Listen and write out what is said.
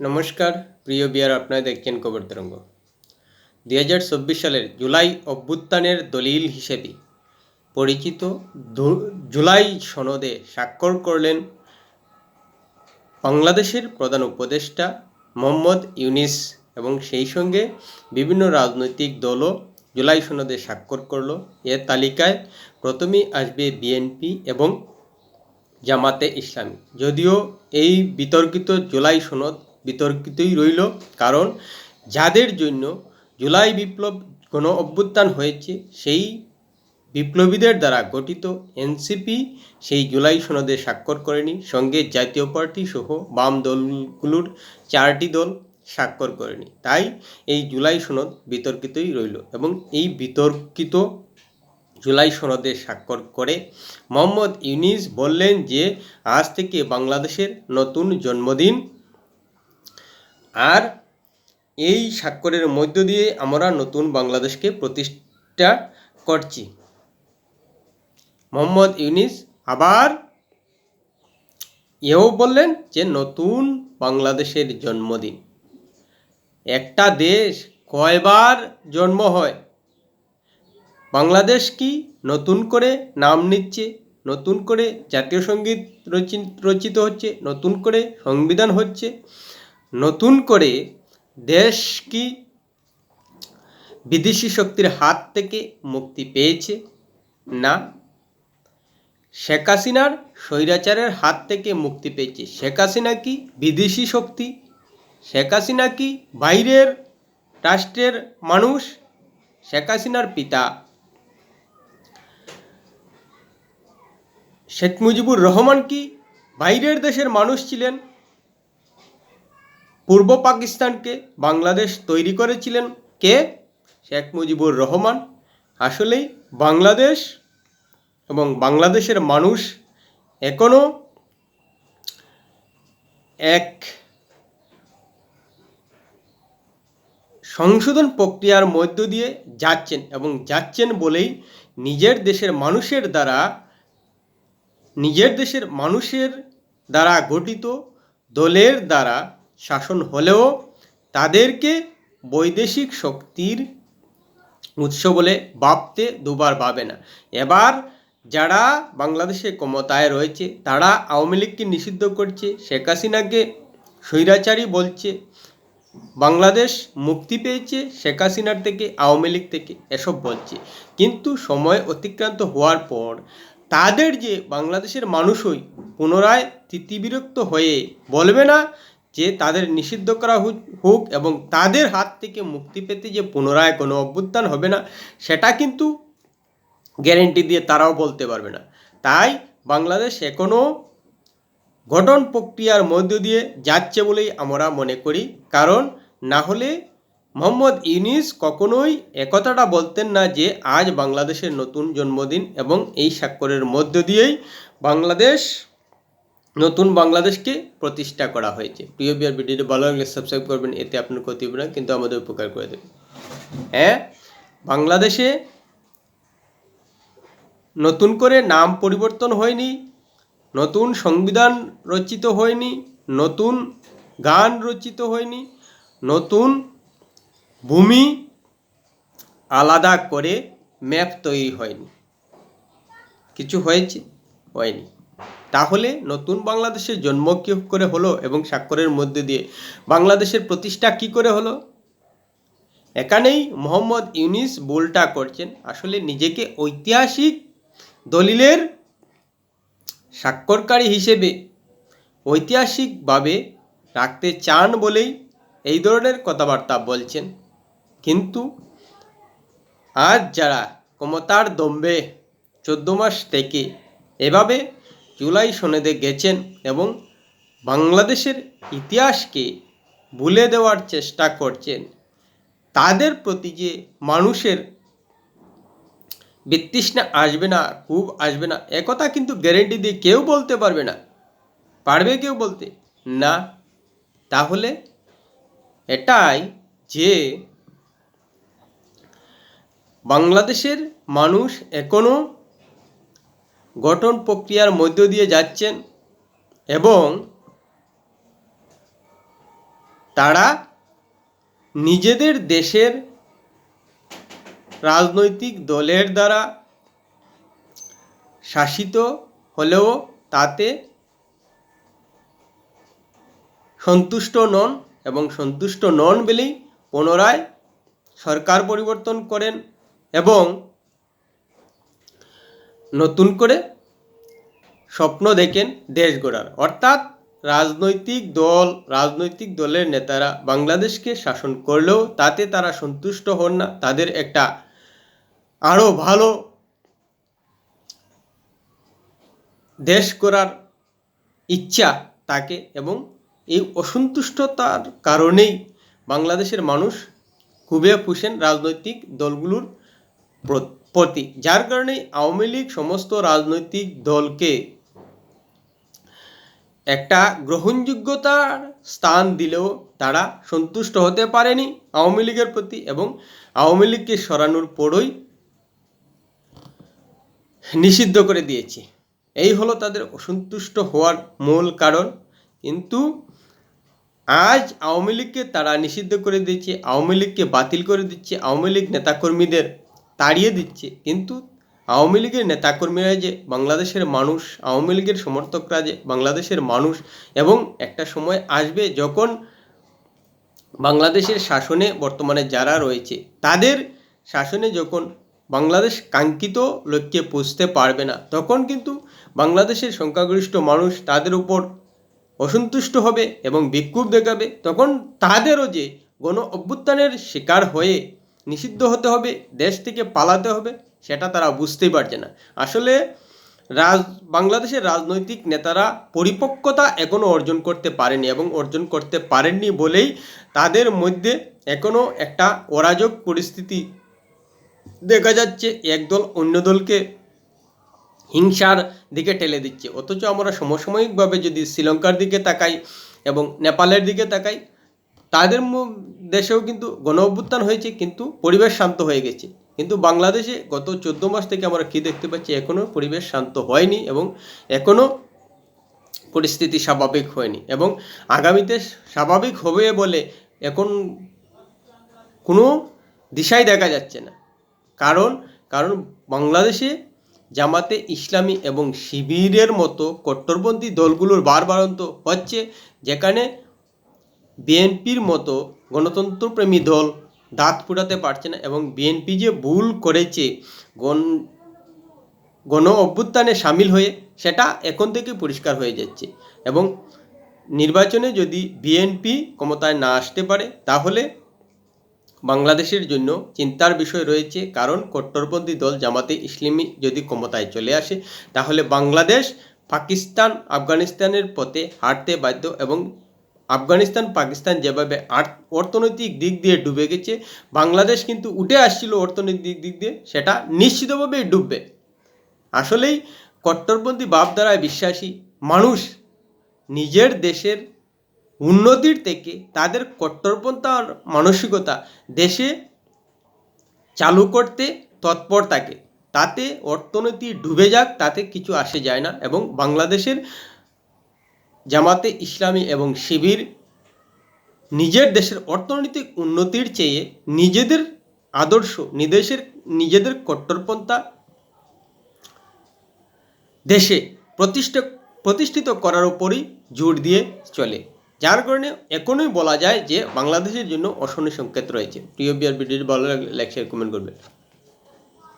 নমস্কার, প্রিয় বিয়ার আপনারা দেখছেন খবর তরঙ্গ। দুই হাজার চব্বিশ সালের জুলাই অভ্যুত্থানের দলিল হিসেবে পরিচিত জুলাই সনদে স্বাক্ষর করলেন বাংলাদেশের প্রধান উপদেষ্টা মোহাম্মদ ইউনিস এবং সেই সঙ্গে বিভিন্ন রাজনৈতিক দলও জুলাই সনদে স্বাক্ষর করল। এর তালিকায় প্রথমেই আসবে বিএনপি এবং জামাতে ইসলামী। যদিও এই বিতর্কিত জুলাই সনদ বিতর্কিতই রইল। কারণ যাদের জন্য জুলাই বিপ্লব গণ অভ্যুত্থান হয়েছে, সেই বিপ্লবীদের দ্বারা গঠিত এনসিপি সেই জুলাই সনদে স্বাক্ষর করেনি। সঙ্গে জাতীয় পার্টি সহ বাম দলগুলোর চারটি দল স্বাক্ষর করেনি। তাই এই জুলাই সনদ বিতর্কিতই রইল এবং এই বিতর্কিত জুলাই সনদে স্বাক্ষর করে মোহাম্মদ ইউনিস বললেন যে, আজ থেকে বাংলাদেশের নতুন জন্মদিন আর এই স্বাক্ষরের মধ্য দিয়ে আমরা নতুন বাংলাদেশকে প্রতিষ্ঠা করছি। মোহাম্মদ ইউনিস আবার এও বললেন যে নতুন বাংলাদেশের জন্মদিন। একটা দেশ কয়বার জন্ম হয়? বাংলাদেশ কি নতুন করে নাম নিচ্ছে, নতুন করে জাতীয় সংগীত রচি- রচিত হচ্ছে, নতুন করে সংবিধান হচ্ছে নতুন করে দেশ কি বিদেশি শক্তির হাত থেকে মুক্তি পেয়েছে? না। শেখ হাসিনার স্বৈরাচারের হাত থেকে মুক্তি পেয়েছে শেখ হাসিনা কি বিদেশি শক্তি? শেখ হাসিনা কি বাইরের রাষ্ট্রের মানুষ? শেখ হাসিনার পিতা শেখ মুজিবুর রহমান কি বাইরের দেশের মানুষ ছিলেন? পূর্ব পাকিস্তানকে বাংলাদেশ তৈরি করেছিলেন কে? শেখ মুজিবুর রহমান। আসলেই বাংলাদেশ এবং বাংলাদেশের মানুষ এখনও এক সংশোধন প্রক্রিয়ার মধ্য দিয়ে যাচ্ছেন এবং যাচ্ছেন বলেই নিজের দেশের মানুষের দ্বারা নিজের দেশের মানুষের দ্বারা গঠিত দলের দ্বারা শাসন হলেও তাদেরকে বৈদেশিক শক্তির উৎস বলে ভাবতে দুবার ভাবে না। এবার যারা বাংলাদেশে ক্ষমতায় রয়েছে, তারা আওয়ামী লীগকে নিষিদ্ধ করছে, শেখ হাসিনাকে স্বৈরাচারী বলছে, বাংলাদেশ মুক্তি পেয়েছে, শেখ হাসিনার থেকে, আওয়ামী লীগ থেকে এসব বলছে। কিন্তু সময় অতিক্রান্ত হওয়ার পর তাদের যে বাংলাদেশের মানুষই পুনরায় তিতিবিরক্ত হয়ে বলবে না যে তাদের নিষিদ্ধ করা হোক এবং তাদের হাত থেকে মুক্তি পেতে যে পুনরায় কোনো অভ্যুত্থান হবে না, সেটা কিন্তু গ্যারেন্টি দিয়ে তারাও বলতে পারবে না। তাই বাংলাদেশ এখনও গঠন প্রক্রিয়ার মধ্য দিয়ে যাচ্ছে বলেই আমরা মনে করি। কারণ না হলে মোহাম্মদ ইউনিস কখনোই একথাটা বলতেন না যে আজ বাংলাদেশের নতুন জন্মদিন এবং এই স্বাক্ষরের মধ্য দিয়েই বাংলাদেশ নতুন বাংলাদেশকে প্রতিষ্ঠা করা হয়েছে। প্রিয় বিয়ার ভিডিওটি ভালো লাগলে সাবস্ক্রাইব করবেন, এতে আপনার ক্ষতি হবে না, কিন্তু আমাদের উপকার করে দেবে। হ্যাঁ বাংলাদেশে নতুন করে নাম পরিবর্তন হয়নি, নতুন সংবিধান রচিত হয়নি, নতুন গান রচিত হয়নি, নতুন ভূমি আলাদা করে ম্যাপ তৈরি হয়নি। কিছু হয়েছে? হয়নি। তাহলে নতুন বাংলাদেশের জন্ম কী করে হলো এবং স্বাক্ষরের মধ্যে দিয়ে বাংলাদেশের প্রতিষ্ঠা কি করে হলো? এখানেই মোহাম্মদ ইউনিস ভুলটা করছেন। আসলে নিজেকে ঐতিহাসিক দলিলের স্বাক্ষরকারী হিসেবে ঐতিহাসিকভাবে রাখতে চান বলেই এই ধরনের কথাবার্তা বলছেন। কিন্তু আজ যারা ক্ষমতার দম্বে চোদ্দ মাস থেকে এভাবে জুলাই সনেদে গেছেন এবং বাংলাদেশের ইতিহাসকে ভুলে দেওয়ার চেষ্টা করছেন। তাদের প্রতি যে মানুষের বিতৃষ্ণা আসবে না, খুব আসবে না একথা কিন্তু গ্যারেন্টি দিয়ে কেউ বলতে পারবে না। পারবে কেউ বলতে? না। তাহলে এটাই যে বাংলাদেশের মানুষ এখনও গঠন প্রক্রিয়ার মধ্য দিয়ে যাচ্ছেন এবং তারা নিজেদের দেশের রাজনৈতিক দলের দ্বারা শাসিত হলেও তাতে সন্তুষ্ট নন এবং সন্তুষ্ট নন বলেই পুনরায় সরকার পরিবর্তন করেন এবং নতুন করে স্বপ্ন দেখেন দেশ গড়ার। অর্থাৎ রাজনৈতিক দল, রাজনৈতিক দলের নেতারা বাংলাদেশকে শাসন করলেও তাতে তারা সন্তুষ্ট হন না। তাদের একটা আরও ভালো দেশ করার ইচ্ছা থাকে এবং এই অসন্তুষ্টতার কারণেই বাংলাদেশের মানুষ খুবই পুষেন রাজনৈতিক দলগুলোর প্র- প্রতি, যার কারণে আওয়ামী লীগ সমস্ত রাজনৈতিক দলকে একটা গ্রহণযোগ্যতার স্থান দিলেও তারা সন্তুষ্ট হতে পারেনি আওয়ামী লীগের প্রতি এবং আওয়ামী লীগকে সরানোর পরই নিষিদ্ধ করে দিয়েছে। এই হলো তাদের অসন্তুষ্ট হওয়ার মূল কারণ। কিন্তু আজ আওয়ামী লীগকে তারা নিষিদ্ধ করে দিচ্ছে আওয়ামী লীগকে বাতিল করে দিচ্ছে, আওয়ামী লীগ নেতাকর্মীদের তাড়িয়ে দিচ্ছে। কিন্তু আওয়ামী লীগের নেতাকর্মীরা যে বাংলাদেশের মানুষ, আওয়ামী লীগের সমর্থকরা যে বাংলাদেশের মানুষ এবং একটা সময় আসবে যখন বাংলাদেশের শাসনে বর্তমানে যারা রয়েছে, তাদের শাসনে যখন বাংলাদেশ কাঙ্ক্ষিত লক্ষ্যে পৌঁছতে পারবে না, তখন কিন্তু বাংলাদেশের সংখ্যাগরিষ্ঠ মানুষ তাদের উপর অসন্তুষ্ট হবে এবং বিক্ষোভ দেখাবে। তখন তাদেরও যে গণ অভ্যুত্থানের শিকার হয়ে নিষিদ্ধ হতে হবে, দেশ থেকে পালাতে হবে, সেটা তারা বুঝতেই পারছে না। আসলে রাজ, বাংলাদেশের রাজনৈতিক নেতারা পরিপক্কতা এখনও অর্জন করতে পারেনি এবং অর্জন করতে পারেননি বলেই তাদের মধ্যে এখনও একটা অরাজক পরিস্থিতি দেখা যাচ্ছে। একদল অন্য দলকে হিংসার দিকে ঠেলে দিচ্ছে। অথচ আমরা সমসাময়িকভাবে যদি শ্রীলঙ্কার দিকে তাকাই এবং নেপালের দিকে তাকাই তাদের দেশেও কিন্তু গণ অভ্যুত্থান হয়েছে, কিন্তু পরিবেশ শান্ত হয়ে গেছে। কিন্তু বাংলাদেশে গত চোদ্দ মাস থেকে আমরা কী দেখতে পাচ্ছি এখনও পরিবেশ শান্ত হয়নি এবং এখনও পরিস্থিতি স্বাভাবিক হয়নি এবং আগামীতে স্বাভাবিক হবে বলে এখন কোনো দিশাই দেখা যাচ্ছে না। কারণ কারণ বাংলাদেশে জামাতে ইসলামী এবং শিবিরের মতো কট্টরপন্থী দলগুলোর বারবারন্ত হচ্ছে, যেখানে বিএনপির মতো গণতন্ত্রপ্রেমী দল দাঁত ফুটাতে পারছে না এবং বিএনপি যে ভুল করেছে, গণ গণ অভ্যুত্থানে সামিল হয়ে সেটা এখন থেকে পরিষ্কার হয়ে যাচ্ছে এবং নির্বাচনে যদি বিএনপি ক্ষমতায় না আসতে পারে, তাহলে বাংলাদেশের জন্য চিন্তার বিষয় রয়েছে। কারণ কট্টরপন্থী দল জামাতে ইসলামী যদি ক্ষমতায় চলে আসে, তাহলে বাংলাদেশ পাকিস্তান, আফগানিস্তানের পথে হাঁটতে বাধ্য এবং আফগানিস্তান, পাকিস্তান যেভাবে অর্থনৈতিক দিক দিয়ে ডুবে গেছে, বাংলাদেশ কিন্তু উঠে আসছিল অর্থনৈতিক দিক দিয়ে, সেটা নিশ্চিতভাবেই ডুববে। আসলেই কট্টরপন্থী ভাবধারায় বিশ্বাসী মানুষ নিজের দেশের উন্নতির থেকে তাদের কট্টরপন্থার মানসিকতা দেশে চালু করতে তৎপর থাকে। তাতে অর্থনীতি ডুবে যাক, তাতে কিছু আসে যায় না এবং বাংলাদেশের জামাতে ইসলামী এবং শিবির নিজের দেশের অর্থনৈতিক উন্নতির চেয়ে নিজেদের আদর্শ নিদেশের নিজেদের কট্টরপন্থা দেশে প্রতিষ্ঠা, প্রতিষ্ঠিত করার উপরই জোর দিয়ে চলে। যার কারণে এখনই বলা যায় যে বাংলাদেশের জন্য অশনি সংকেত রয়েছে। প্রিয় বিআর ভিডিওটি ভালো লাগলে লাইক শেয়ার কমেন্ট করবেন।